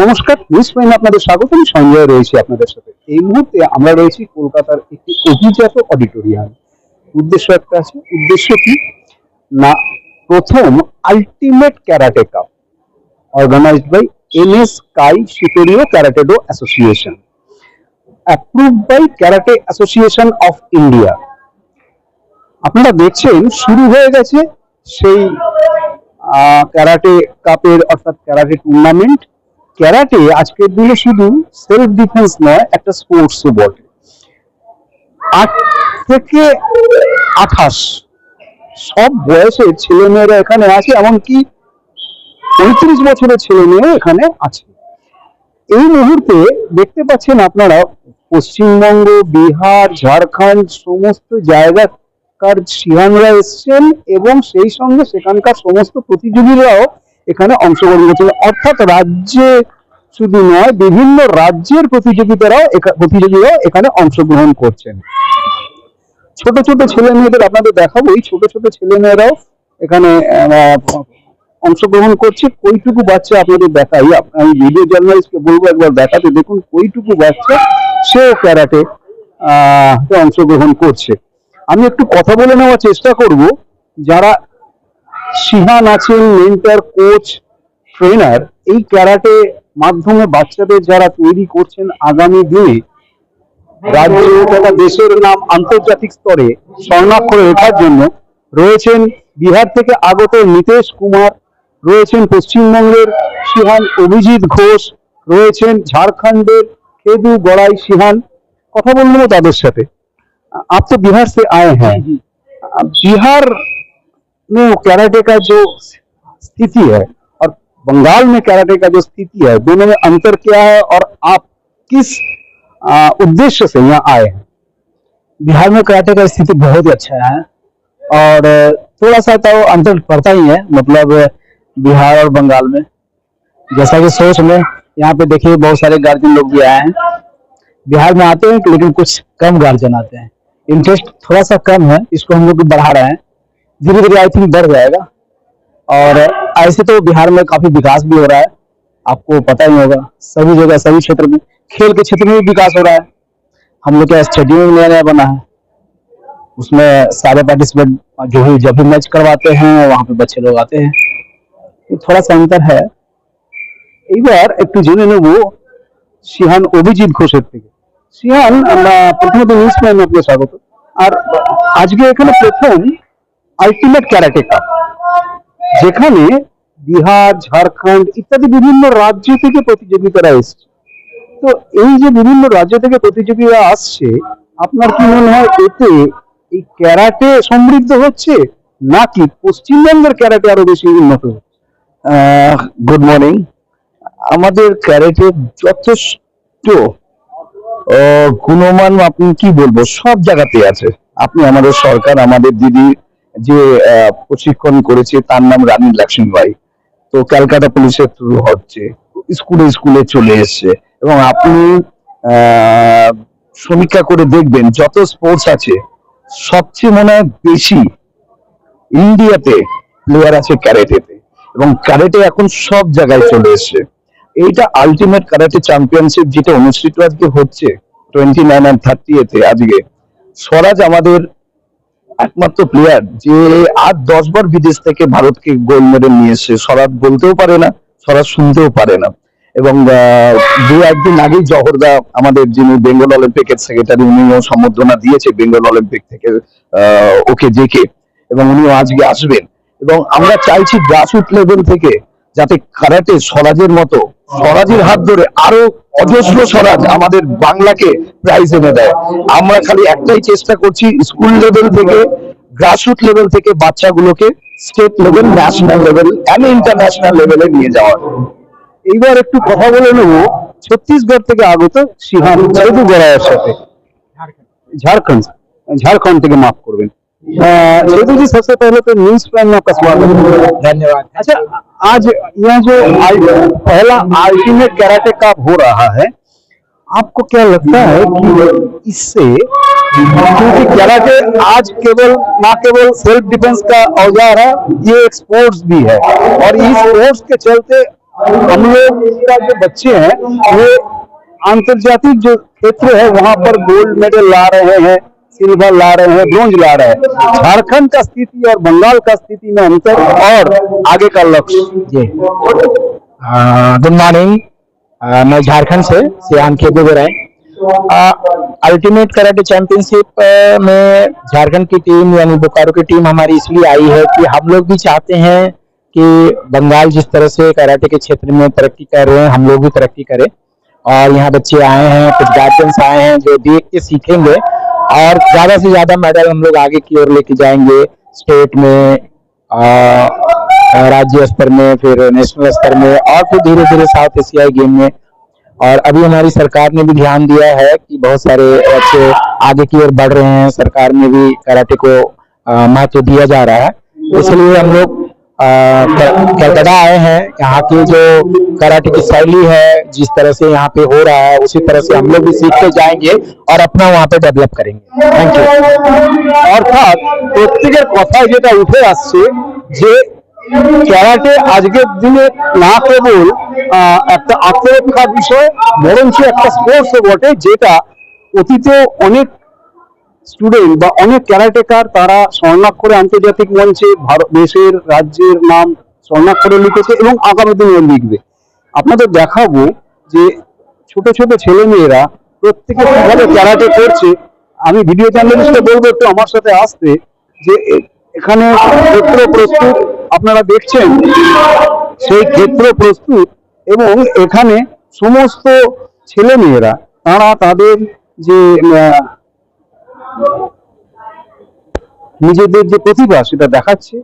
নমস্কার news prime আপনাদের স্বাগত, আমি সঞ্জয় রয়েছি আপনাদের সাথে। এই মুহূর্তে আমরা রয়েছি কলকাতার একটি অভিজাত অডিটোরিয়াম। উদ্দেশ্য একটা আছে, উদ্দেশ্য কি? না, প্রথম ultimate karate cup organised by N S Kai Shitoryu Karatedo association approve by karate association of India আপনারা দেখছেন, শুরু হয়ে গেছে সেই ক্যারাটে কাপের অর্থাৎ ক্যারাটে টুর্নামেন্ট ক্যারাটে আজকের দিনে শুধু সেলফ ডিফেন্স নয়, একটা স্পোর্টসও বটে। আট থেকে আঠাশ, সব বয়সের ছেলে মেয়েরা এখানে আছে, এমনকি পঁয়ত্রিশ বছরের ছেলে মেয়েও এখানে আছে। এই মুহূর্তে দেখতে পাচ্ছেন আপনারা পশ্চিমবঙ্গ, বিহার, ঝাড়খণ্ড, সমস্ত জায়গাকার সিহানরা এসছেন এবং সেই সঙ্গে সেখানকার সমস্ত প্রতিযোগীরাও এখানে অংশগ্রহণ করছেন অর্থাৎ রাজ্যে শুধু নয়, বিভিন্ন রাজ্যের প্রতিযোগিতারাও প্রতিযোগীরাও এখানে অংশগ্রহণ করছেন। ছোট ছোট ছেলে মেয়েদের আপনাদের দেখাবো। এই ছোট ছোট ছেলে মেয়েরাও এখানে অংশগ্রহণ করছে। কইটুকু বাচ্চা আপনাদের দেখাই। আমি ভিডিও জার্নালিস্টকে বলব একবার দেখাতে দেখুন, কইটুকু বাচ্চা, সেও ক্যারাটে অংশগ্রহণ করছে। আমি একটু কথা বলে নেওয়ার চেষ্টা করব। যারা সিহান আছেন মেন্টার কোচ ট্রেনার এই ক্যারাটে মাধ্যমে বাচ্চাদের যারা তৈরি করছেন আগামী দিনে রাজ্য তথা দেশের নাম আন্তর্জাতিক স্তরে স্বর্ণাক্ষরে ওঠার জন্য রয়েছেন বিহার থেকে আগত নীতিশ কুমার রয়েছেন পশ্চিমবঙ্গের সিহান অভিজিৎ ঘোষ রয়েছেন ঝাড়খণ্ডের খেদু গড়াই সিহান কথা বলবো তাদের সাথে आप तो बिहार से आए हैं बिहार में कैराटे का जो स्थिति है और बंगाल में कैराटे का जो स्थिति है, दोनों में अंतर क्या है और आप किस उद्देश्य से यहाँ आए हैं? बिहार में कराटे का स्थिति बहुत ही अच्छा है और थोड़ा सा तो अंतर पड़ता ही है मतलब बिहार और बंगाल में। जैसा कि सोच में यहाँ पे देखिए बहुत सारे गार्जियन लोग भी आए हैं। बिहार में आते हैं, लेकिन कुछ कम गार्जियन आते हैं। इंटरेस्ट थोड़ा सा कम है, इसको हम लोग बढ़ा रहे हैं। धीरे धीरे आई थिंक बढ़ जाएगा और ऐसे तो बिहार में काफी विकास भी हो रहा है आपको पता ही होगा सभी जगह सभी क्षेत्र में खेल के क्षेत्र में भी विकास हो रहा है हम लोग का स्टेडियम नया नया बना है उसमें सारे पार्टिसिपेट जो भी जब भी मैच करवाते हैं वहाँ पे बच्चे लोग आते हैं ये थोड़ा सा अंतर है এইবার একটু জেনে নেব সিহান অভিজিৎ ঘোষের থেকে সিহান আমরা প্রথমত নিউজ প্রাইমে আপনাকে স্বাগত আর আজকে এখানে প্রথম আলটিমেট ক্যারাটে কাপ যেখানে বিহার, ঝাড়খণ্ড ইত্যাদি বিভিন্ন রাজ্য থেকে প্রতিযোগিতারা এসছে। তো এই যে বিভিন্ন রাজ্য থেকে প্রতিযোগীরা আসছে, আপনার কি মনে হয় এতে এই ক্যারাটে সমৃদ্ধ হচ্ছে, নাকি পশ্চিমবঙ্গের ক্যারাটে আরও বেশি উন্নত গুড মর্নিং আমাদের ক্যারেটে যথেষ্ট গুণমান আপনি কি বলব, সব জায়গাতে আছে। আপনি আমাদের সরকার, আমাদের দিদি যে প্রশিক্ষণ করেছে তার নাম রানী লক্ষ্মী বাই তো ক্যালকাটা পুলিশের থ্রু হচ্ছে, স্কুলে স্কুলে চলে এসছে। এবং আপনি সমীক্ষা করে দেখবেন, যত স্পোর্টস আছে, সবচেয়ে মনে হয় বেশি ইন্ডিয়াতে প্লেয়ার আছে ক্যারেটেতে। এবং ক্যারেটে এখন সব জায়গায় চলে এসছে। এইটা আলটিমেট ক্যারাটে চ্যাম্পিয়নশিপ যেটা অনুষ্ঠিত আজকে হচ্ছে টোয়েন্টি নাইন অ্যান্ড থার্টি এতে আজকে। স্বরাজ আমাদের একমাত্র প্লেয়ার যে আর দশ বার বিদেশ থেকে ভারতকে গোল্ড মেডেল নিয়ে স্বরাজ বলতেও পারে না স্বরাজ শুনতেও পারে না। এবং দু একদিন আগেই জহরদা আমাদের যিনি বেঙ্গল অলিম্পিকের সেক্রেটারি উনিও সম্বর্ধনা দিয়েছে বেঙ্গল অলিম্পিক থেকে ওকে ডেকে এবং উনিও আজকে আসবেন। এবং আমরা চাইছি গ্রাসরুট লেভেল থেকে যাতে কারাটে স্বরাজের মতো, স্বরাজের হাত ধরে আরও অজস্র স্বরাজ আমাদের বাংলাকে প্রাইজ এনে দেয়। আমরা খালি একটাই চেষ্টা করছি স্কুল লেভেল থেকে গ্রাসরুট লেভেল থেকে বাচ্চাগুলোকে state level national level and international লেভেলে নিয়ে যাওয়ার। এইবার একটু কথা বলে নেব ছত্তিশগড় থেকে আগত সিহান চৌধুরী সাথে। ঝাড়খণ্ড ঝাড়খণ্ড থেকে মাফ করবেন। सेतु जी सबसे पहले तो न्यूज़ प्राइम में आपका स्वागत है। धन्यवाद। अच्छा आज यह जो पहला अल्टीमेट कराटे कप हो रहा है आपको क्या लगता है कि इससे क्योंकि कराटे आज केवल ना केवल सेल्फ डिफेंस का औज़ार है ये एक स्पोर्ट्स भी है। और इस स्पोर्ट्स के चलते हम लोग का जो बच्चे हैं वो अंतर्जातिक जो क्षेत्र है वहाँ पर गोल्ड मेडल ला रहे हैं। सिल्वर ला रहे हैं ब्रॉन्ज ला रहे हैं। झारखंड का स्थिति और बंगाल का स्थिति में अंतर और आगे का लक्ष्य। जी। गुड मॉर्निंग मैं झारखंड से सियान खेबे राय अल्टीमेट कराटे चैंपियनशिप में झारखंड की टीम यानी बोकारो की टीम हमारी इसलिए आई है कि हम लोग भी चाहते हैं कि बंगाल जिस तरह से कराटे के क्षेत्र में तरक्की कर रहे हैं, हम लोग भी तरक्की करें। और यहाँ बच्चे आए हैं, कुछ गार्जियंस आए हैं जो देख के सीखेंगे। और ज़्यादा से ज़्यादा मेडल हम लोग आगे की ओर लेके जाएँगे, स्टेट में राज्य स्तर में, फिर नेशनल स्तर में, और फिर धीरे धीरे साउथ एशियाई गेम में। और अभी हमारी सरकार ने भी ध्यान दिया है कि बहुत सारे बच्चे आगे की ओर बढ़ रहे हैं, सरकार में भी कराटे को महत्व दिया जा रहा है। इसलिए हम लोग कलकत्ता आए हैं यहाँ की जो कराटे की शैली है जिस तरह से यहाँ पे हो रहा है उसी तरह से हम लोग भी सीखते जाएंगे और अपना वहाँ पे डेवलप करेंगे थैंक यू অর্থাৎ প্রত্যেকের কথায় যেটা উঠে আসছে যে ক্যারাটে আজকের দিনে না কেবল আহ, একটা আত্মরক্ষার বিষয় বরঞ্চ একটা স্পোর্টসও বটে যেটা অতীতে অনেক স্টুডেন্ট বা অনেক ক্যারাটেকার তারা স্বর্ণাক্ষরে আন্তর্জাতিক মঞ্চে ভারত, দেশের রাজ্যের নাম স্বর্ণাক্ষরে লিখেছে এবং আগামী দিনেও লিখবে। আপনাদের দেখাবো যে ছোট ছোট ছেলে মেয়েরা প্রত্যেকে কীভাবে ক্যারাটে করছে। আমি ভিডিও জার্নালিস্টকে বলব একটু আমার সাথে আসতে যে এখানে ক্ষেত্র প্রস্তুত, আপনারা দেখছেন সেই ক্ষেত্র প্রস্তুত এবং এখানে সমস্ত ছেলে মেয়েরা তারা তাদের যে নিজেদের যে প্রতিভা সেটা দেখাচ্ছে।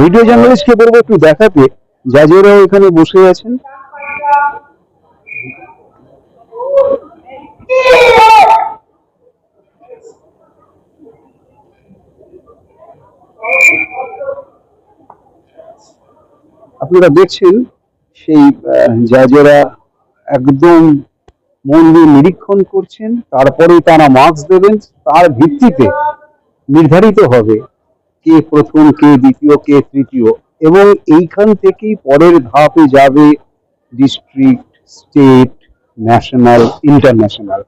ভিডিও জার্নালিস্টকে বলব একটু দেখাতে জাজেরাও এখানে বসে আছেন। আপনারা দেখছেন সেই জাজেরা একদম মন দিয়ে নিরীক্ষণ করছেন, তারপরে তারা মার্কস দেবেন, তার ভিত্তিতে নির্ধারিত হবে কে প্রথম, কে দ্বিতীয়, কে তৃতীয়। এবং এইখান থেকেই পরের ধাপে যাবে ডিস্ট্রিক্ট, স্টেট, ন্যাশনাল, ইন্টারন্যাশনাল।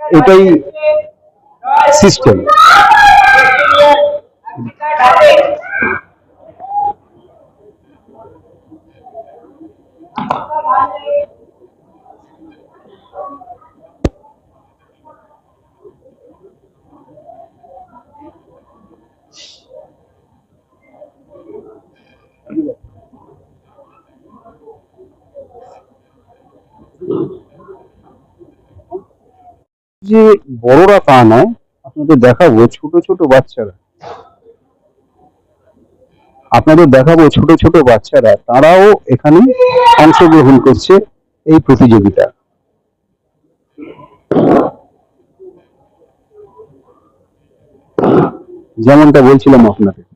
এটাই সিস্টেম। যে বড়রা তা নয় আপনাদের দেখাবো ছোট ছোট বাচ্চারা। আপনাদের দেখাবো ছোট ছোট বাচ্চারা তারাও এখানে অংশগ্রহণ করছে এই প্রতিযোগিতা। যেমনটা বলছিলাম আপনাদের।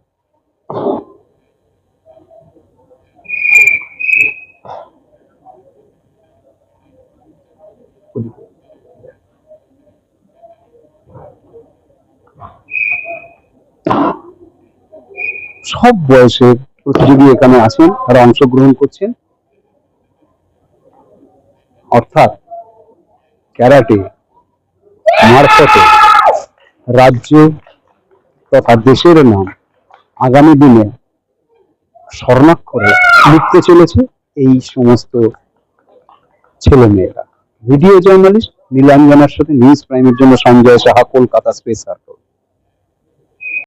সব বয়সের প্রতিযোগী এখানে আছেন, তারা অংশগ্রহণ করছেন। অর্থাৎ ক্যারাটে, মারফতে, রাজ্য তথা দেশের নাম আগামী দিনে স্বর্ণাক্ষরে লিখতে চলেছে এই সমস্ত ছেলে মেয়েরা ভিডিও জার্নালিস্ট নীলাঞ্জনার সাথে নিউজ প্রাইমের জন্য সঞ্জয় সাহা, কলকাতা স্পেস সার্কেল।